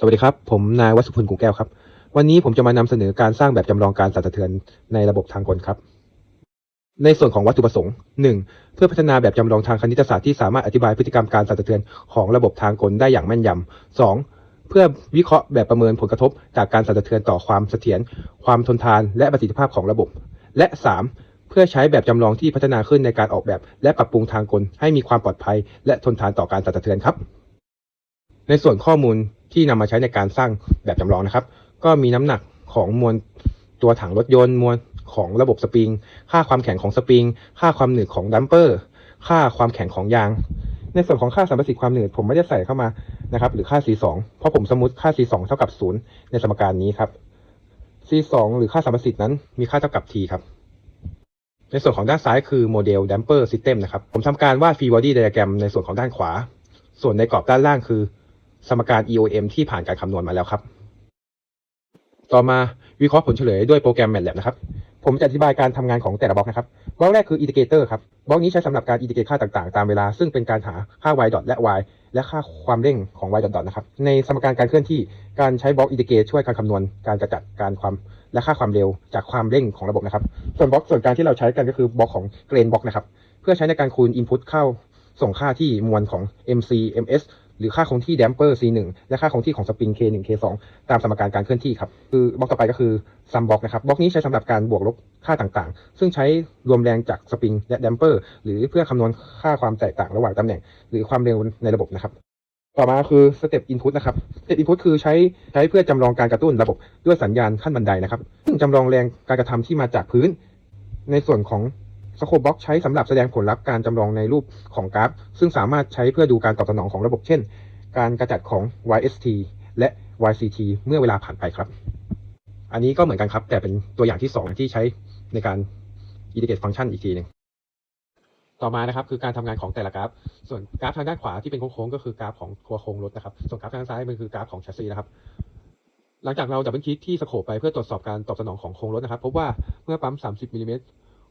สวัสดีครับ ผมนายวัสุพลกุงแก้วครับ วันนี้ผมจะมานำเสนอการสร้างแบบจำลองการสั่นสะเทือนในระบบทางกลครับ ในส่วนของวัตถุประสงค์ 1. เพื่อพัฒนาแบบจำลองทางคณิตศาสตร์ที่สามารถอธิบายพฤติกรรมการสั่นสะเทือนของระบบทางกลได้อย่างแม่นยำ 2. เพื่อวิเคราะห์แบบประเมินผลกระทบ จากการสั่นสะเทือนต่อความเสถียรความทนทาน และประสิทธิภาพของระบบ และ 3. เพื่อใช้แบบจำลองที่พัฒนาขึ้นในการออกแบบ และปรับปรุงทางกลให้มีความปลอดภัย และทนทานต่อการสั่นสะเทือนครับ ในส่วนข้อมูล ที่นำมาใช้ในการสร้างแบบจำลองนะครับ ก็มีน้ำหนักของมวลตัวถังรถยนต์มวลของระบบสปริง ค่าความแข็งของสปริง ค่าความหนืดของดัมเปอร์ ค่าความแข็งของยาง ในส่วนของค่าสัมประสิทธิ์ความหนืดผมไม่ได้ใส่เข้ามานะครับ หรือค่า C2 เพราะผมสมมติค่า C2 เท่ากับ 0 ในสมการนี้ครับ C2 หรือค่าสัมประสิทธิ์นั้นมีค่าเท่ากับ T ครับ ในส่วนของด้านซ้ายคือโมเดล Damper System นะครับ ผมทำการวาด Free Body Diagram ในส่วนของด้านขวา ส่วนในกรอบด้านล่างคือ สมการ EOM ที่ผ่านการคำนวณมาแล้วครับ ต่อมาวิเคราะห์ผลเฉลยด้วยโปรแกรม MATLAB นะครับ ผมจะอธิบายการทำงานของแต่ละบล็อกนะครับ บล็อกแรกคือ indicator ครับ บล็อกนี้ใช้สำหรับการ indicate ค่าต่างๆ ตามเวลา ซึ่งเป็นการหาค่า y dot และ y และค่าความเร่งของ y dot นะครับ ในสมการการเคลื่อนที่การใช้บล็อก indicate ช่วยการคำนวณการกระจัดการความและค่าความเร็วจากความเร่งของระบบนะครับ ส่วนบล็อกส่วนกางที่เราใช้กันก็คือบล็อกของ grain block นะครับ เพื่อใช้ในการคูณ input เข้าส่งค่าที่มวลของ mc ms หรือค่าคงที่ damper C1 และค่าคงที่ของ spring K1 K2 ตามสมการการเคลื่อนที่ครับ คือบล็อกต่อไปก็คือ sum block นะครับ บล็อกนี้ใช้สำหรับการบวกลบค่าต่างๆ ซึ่งใช้รวมแรงจากสปริงและ damper หรือเพื่อคำนวณค่าความแตกต่างระหว่างตำแหน่ง หรือความเร็วในระบบนะครับ ต่อมาคือ step input นะครับ step input คือใช้ใช้เพื่อจำลองการกระตุ้นระบบด้วยสัญญาณขั้นบันไดนะครับ ซึ่งจำลองแรงการกระทำที่มาจากพื้น ในส่วนของ สโคปบล็อกใช้สำหรับแสดงผลลัพธ์การจำลองในรูปของกราฟ ซึ่งสามารถใช้เพื่อดูการตอบสนองของระบบ chen การกระจัดของ YST และ YCT เมื่อเวลาผ่านไปครับ อันนี้ก็เหมือนกันครับ แต่เป็นตัวอย่างที่ 2 ที่ใช้ในการ indicate function อีกทีหนึ่งต่อมานะครับคือการทำงานของแต่ละกราฟ ส่วนกราฟทางด้านขวาที่เป็นโค้งๆก็คือกราฟของตัวโครงรถนะครับ ส่วนกราฟทางซ้ายมันคือกราฟของแชสซีนะครับ หลังจากเราดับเบิลคลิกที่สโคปไปเพื่อตรวจสอบการตอบสนองของโครงรถนะครับ พบว่าเมื่อปั๊ม 30มิลลิเมตร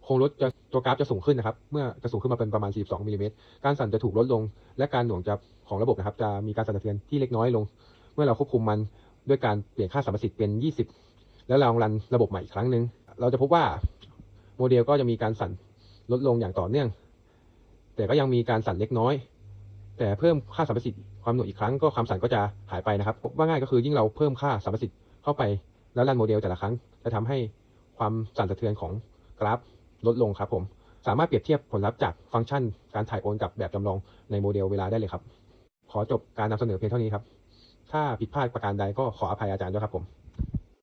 คงรถจะตัวกราฟจะสูงขึ้นนะครับ เมื่อจะสูงขึ้นมาเป็นประมาณ 42มิลลิเมตรการสั่นจะถูกลดลง และการหน่วงจะของระบบนะครับ จะมีการสั่นสะเทือนที่เล็กน้อยลง เมื่อเราควบคุมมันด้วยการเปลี่ยนค่าสัมประสิทธิ์เป็น 20 แล้วเรารันระบบใหม่อีกครั้งหนึ่งเราจะพบว่าโมเดลก็จะมีการสั่นลดลงอย่างต่อเนื่อง แต่ก็ยังมีการสั่นเล็กน้อย แต่เพิ่มค่าสัมประสิทธิ์ความหน่วงอีกครั้งก็ความสั่นก็จะหายไปนะครับว่าง่ายก็คือยิ่งเราเพิ่มค่าสัมประสิทธิ์เข้าไปแล้วรันโมเดลแต่ละครั้งจะทำให้ความสั่นสะเทือนของกราฟ ลดลงครับผมสามารถเปรียบเทียบผลลัพธ์จากฟังก์ชันการถ่ายโอนกับแบบจำลองในโมเดลเวลาได้เลยครับ ขอจบการนำเสนอเพียงเท่านี้ครับ ถ้าผิดพลาดประการใดก็ขออภัยอาจารย์ด้วยครับผม